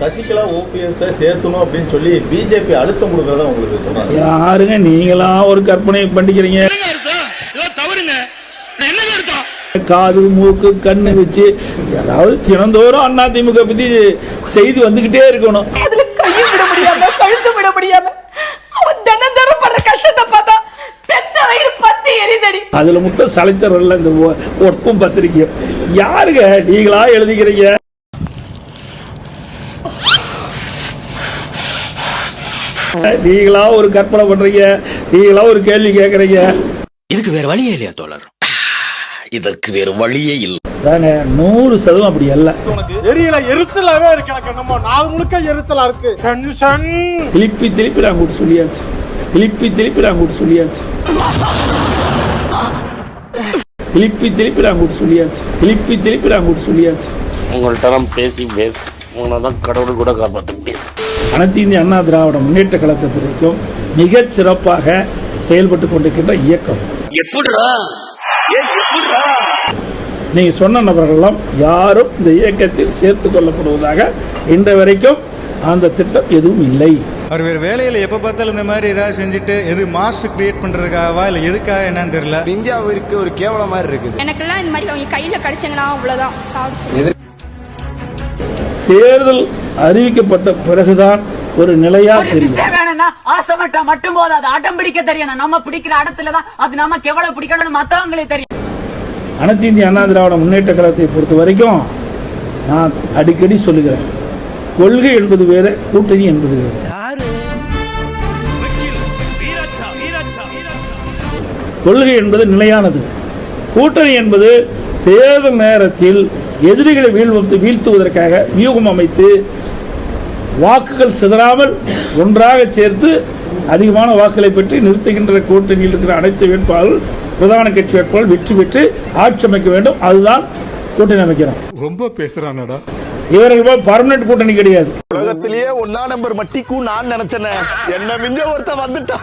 Sasikala OPS சேர்த்தணும் அப்படின்னு சொல்லி BJP அழுத்தம் கொடுக்கறதா உங்களுக்கு சொல்றாங்க யாருங்க நீங்களா ஒரு கற்பனை பண்ணிக்கிறீங்க தவறுங்க. என்ன அர்த்தம்? காது மூக்கு கண்ணு வச்சு அதாவது தினந்தோறும் அண்ணா திமுக பத்தி செய்தி வந்துகிட்டே இருக்கணும். கழுத்து விட முடியாம அவன் தினம் படுற கஷ்டத்தை பார்த்தா பெத்த வயிறு பத்தி எரிதடி. அதுல மட்டும் சளைத்தரல இந்த ஒ- ஒர்க்கும் பத்திரிக்கையும். யாருங்க நீங்களா எழுதிக்கிறீங்க? நீங்களா ஒரு கற்பனை பண்றீங்க? நீங்களா ஒரு கேள்வி கேட்கறீங்க இதுக்கு வேற வழியே இல்லையா தோழர்? இதற்கு வேறு வழியே இல்லை. நூறு சதவீதம் அப்படி அல்ல. தெரியல எரிச்சலாவே இருக்கு எனக்கு நம்ம நாள் முழுக்க எரிச்சலா இருக்கு. டென்ஷன் திருப்பி திருப்பி நான் கூட சொல்லியாச்சு. திருப்பி திருப்பி நான் கூட சொல்லியாச்சு. திருப்பி திருப்பி நான் கூட சொல்லியாச்சு. திருப்பி திருப்பி நான் கூட சொல்லியாச்சு. உங்கள்கிட்ட பேசி பேசி உங்களை தான் கடவுள் கூட காப்பாற்ற முடியாது. அனைத்து இந்திய அண்ணா திராவிட முன்னேற்ற கழகத்தை பிரிக்கும் மிகச் சிறப்பாக செயல்பட்டு கொண்டிருக்கின்ற இயக்கம். நீங்க சொன்ன நபர்களெல்லாம் யாரும் இந்த இயக்கத்தில் சேர்த்துக் கொள்ளப்படுவதாக இன்று வரைக்கும் அந்த திட்டம் எதுவும் இல்லை. அவர் வேறு வேலையில் எப்போ பார்த்தாலும் இந்த மாதிரி ஏதாவது செஞ்சுட்டு எது மாஸ் கிரியேட் பண்ணுறதுக்காகவா இல்லை எதுக்காக என்னன்னு தெரியல. இந்தியாவிற்கு ஒரு கேவலம் மாதிரி இருக்குது. எனக்கெல்லாம் இந்த மாதிரி அவங்க கையில கிடைச்சாங்கன்னா அவ்வளவுதான். சாதிச்சு. தேர்தல் அறிவிக்கப்பட்ட பிறகுதான் ஒரு நிலையா தெரியும். ஆசைப்பட்டா மட்டும் போது அது அடம் பிடிக்க தெரியணும் நம்ம பிடிக்கிற இடத்துலதான் அது நமக்கு எவ்வளவு பிடிக்கணும்னு மத்தவங்களுக்கு தெரியும். அனைத்து இந்திய அண்ணா திராவிட முன்னேற்ற கழகத்தை பொறுத்த வரைக்கும் நான் அடிக்கடி சொல்லுகிறேன் கொள்கை என்பது வேறு கூட்டணி என்பது வேறு. கொள்கை என்பது நிலையானது. கூட்டணி என்பது தேர்தல் நேரத்தில் எதிரிகளை வீழ்வத்து வீழ்த்துவதற்காக வியூகம் அமைத்து வாக்குகள் சிதறாமல் ஒன்றாக சேர்த்து அதிகமான வாக்குகளை பெற்று நிறுத்துகின்ற கூட்டணியில் இருக்கிற அனைத்து வேட்பாளர்கள் பிரதான கட்சி வேட்பாளர் வெற்றி பெற்று ஆட்சி அமைக்க வேண்டும். அதுதான் கூட்டணி அமைக்கிறோம் ரொம்ப பேசுகிறானடா இவர்கள் பர்மனன்ட் கூட்டணி கிடையாது. உலகத்திலேயே ஒன்னா நம்பர் மட்டிக்கும் நான் நினைச்சேனே. என்ன மிஞ்ச ஒருத்த வந்துட்டான்.